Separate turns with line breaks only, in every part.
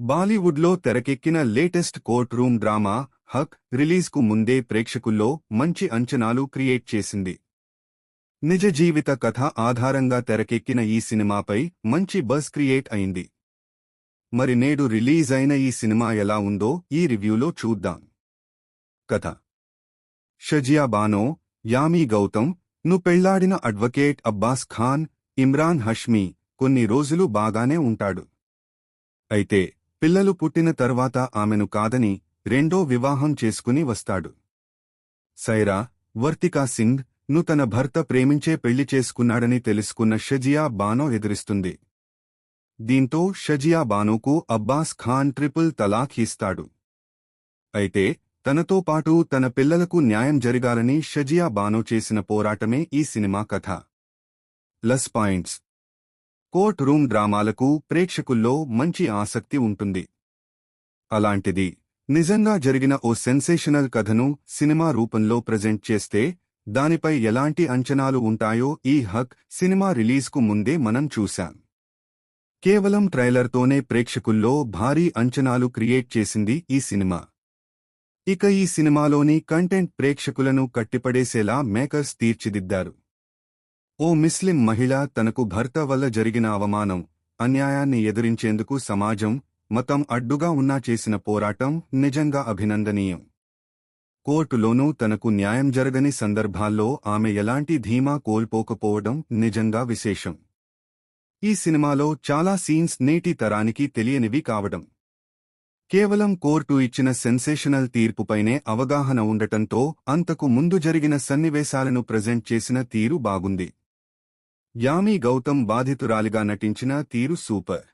బాలీవుడ్లో తెరకెక్కిన latest court room drama Haq రిలీజ్కు ముందే ప్రేక్షకుల్లో మంచి అంచనాలు క్రియేట్ చేసింది. నిజ జీవిత కథ ఆధారంగా తెరకెక్కిన ఈ సినిమాపై మంచి బస్ క్రియేట్ అయింది. మరి నేడు రిలీజ్ అయిన ఈ సినిమా ఎలా ఉందో ఈ రివ్యూలో చూద్దాం. కథ. షజియా బానో యామీ గౌతమ్ను పెళ్ళాడిన అడ్వకేట్ అబ్బాస్ ఖాన్ ఇమ్రాన్ హష్మీ కొన్ని రోజులు బాగానే ఉంటాడు. అయితే పిల్లలు పుట్టిన తర్వాత ఆమెను కాదని రెండో వివాహం చేసుకుని వస్తాడు. సైరా వర్తికా సింగ్ను తన భర్త ప్రేమించే పెళ్ళి చేసుకున్నాడని తెలుసుకున్న షజియా బానో ఎదురిస్తుంది. దీంతో షజియా బానోకు అబ్బాస్ ఖాన్ ట్రిపుల్ తలాక్ ఇస్తాడు. అయితే తనతో పాటు తన పిల్లలకు న్యాయం జరగాలని షజియా బానో చేసిన పోరాటమే ఈ సినిమా కథ. Plus points. కోర్ట్ రూమ్ డ్రామాలకు ప్రేక్షకుల్లో మంచి ఆసక్తి ఉంటుంది. అలాంటిది నిజంగా జరిగిన ఓ సెన్సేషనల్ కథను సినిమా రూపంలో ప్రజెంట్ చేస్తే దానిపై ఎలాంటి అంచనాలు ఉంటాయో ఈ హక్ సినిమా రిలీజ్కు ముందే మనం చూశాం. కేవలం ట్రైలర్తోనే ప్రేక్షకుల్లో భారీ అంచనాలు క్రియేట్ చేసింది ఈ సినిమా. ఇక ఈ సినిమాలోని కంటెంట్ ప్రేక్షకులను కట్టిపడేసేలా మేకర్స్ తీర్చిదిద్దారు. ఓ ముస్లిం మహిళ తనకు భర్త వల్ల జరిగిన అవమానం అన్యాయాన్ని ఎదిరించేందుకు సమాజం మతం అడ్డుగా ఉన్నా చేసిన పోరాటం నిజంగా అభినందనీయం. కోర్టులోనూ తనకు న్యాయం జరగని సందర్భాల్లో ఆమె ఎలాంటి ధీమా కోల్పోకపోవడం నిజంగా విశేషం. ఈ సినిమాలో చాలా సీన్స్ నేటి తరానికి తెలియనివి కావడం. కేవలం కోర్టు ఇచ్చిన సెన్సేషనల్ తీర్పుపైనే అవగాహన ఉండటంతో అంతకు ముందు జరిగిన సన్నివేశాలను ప్రజెంట్ చేసిన తీరు బాగుంది. యామీ గౌతమ్ బాధితురాలిగా నటించిన తీరు సూపర్.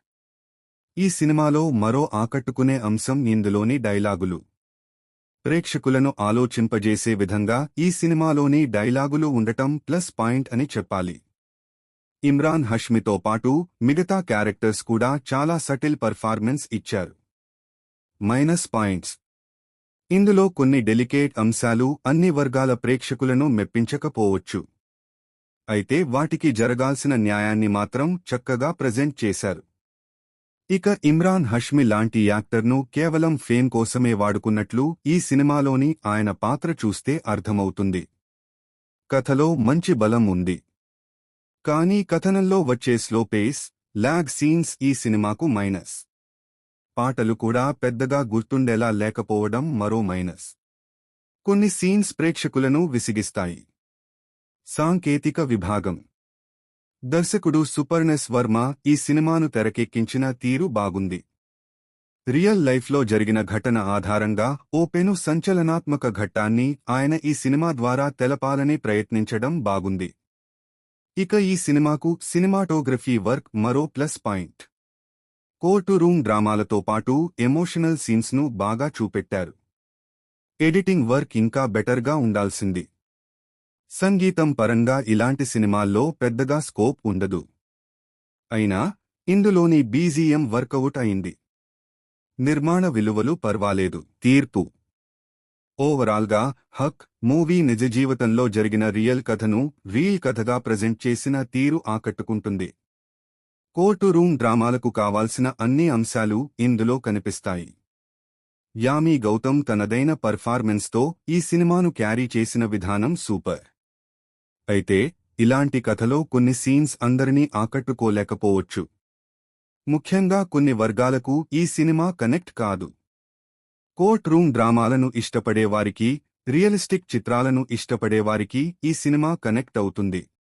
ఈ సినిమాలో మరో ఆకట్టుకునే అంశం ఇందులోని డైలాగులు. ప్రేక్షకులను ఆలోచింపజేసే విధంగా ఈ సినిమాలోని డైలాగులు ఉండటం ప్లస్ పాయింట్ అని చెప్పాలి. ఇమ్రాన్ హష్మితో పాటు మిగతా క్యారెక్టర్స్ కూడా చాలా సటిల్ పర్ఫార్మెన్స్ ఇచ్చారు. Minus points. ఇందులో కొన్ని డెలికేట్ అంశాలు అన్ని వర్గాల ప్రేక్షకులను మెప్పించకపోవచ్చు. అయితే వాటికి జరగాల్సిన న్యాయాన్ని మాత్రం చక్కగా ప్రజెంట్ చేశారు. ఇక ఇమ్రాన్ హష్మి లాంటి యాక్టర్ను కేవలం ఫేమ్ కోసమే వాడుకున్నట్లు ఈ సినిమాలోని ఆయన పాత్ర చూస్తే అర్థమవుతుంది. కథలో మంచి బలం ఉంది. కానీ కథనంలో వచ్చే స్లో పేస్ లాగ్ సీన్స్ ఈ సినిమాకు మైనస్. పాటలు కూడా పెద్దగా గుర్తుండేలా లేకపోవడం మరో మైనస్. కొన్ని సీన్స్ ప్రేక్షకులను విసిగిస్తాయి. సాంకేతిక విభాగం. దర్శకుడు సుపర్ణెస్ వర్మ ఈ సినిమాను తెరకెక్కించిన తీరు బాగుంది. రియల్ లైఫ్లో జరిగిన ఘటన ఆధారంగా ఓ పెను సంచలనాత్మక ఘట్టాన్ని ఆయన ఈ సినిమా ద్వారా తెలపాలని ప్రయత్నించడం బాగుంది. ఇక ఈ సినిమాకు సినిమాటోగ్రఫీ వర్క్ మరో ప్లస్ పాయింట్. కోర్టు రూమ్ డ్రామాలతో పాటు ఎమోషనల్ సీన్స్ను బాగా చూపెట్టారు. ఎడిటింగ్ వర్క్ ఇంకా బెటర్గా ఉండాల్సింది. సంగీతం పరంగా ఇలాంటి సినిమాల్లో పెద్దగా స్కోప్ ఉండదు. అయినా ఇందులోని బీజీఎం వర్కౌట్ అయింది. నిర్మాణ విలువలు పర్వాలేదు. తీర్పు. ఓవరాల్గా హక్ మూవీ నిజ జీవితంలో జరిగిన రియల్ కథను రీల్ కథగా ప్రజెంట్ చేసిన తీరు ఆకట్టుకుంటుంది. కోర్టు రూమ్ డ్రామాలకు కావాల్సిన అన్ని అంశాలు ఇందులో కనిపిస్తాయి. యామీ గౌతమ్ తనదైన పర్ఫార్మెన్స్తో ఈ సినిమాను క్యారీ చేసిన విధానం సూపర్. అయితే ఇలాంటి కథలో కొన్ని సీన్స్ అందరినీ ఆకట్టుకోలేకపోవచ్చు. ముఖ్యంగా కొన్ని వర్గాలకు ఈ సినిమా కనెక్ట్ కాదు. కోర్ట్ రూమ్ డ్రామాలను ఇష్టపడేవారికి రియలిస్టిక్ చిత్రాలను ఇష్టపడేవారికి ఈ సినిమా కనెక్ట్ అవుతుంది.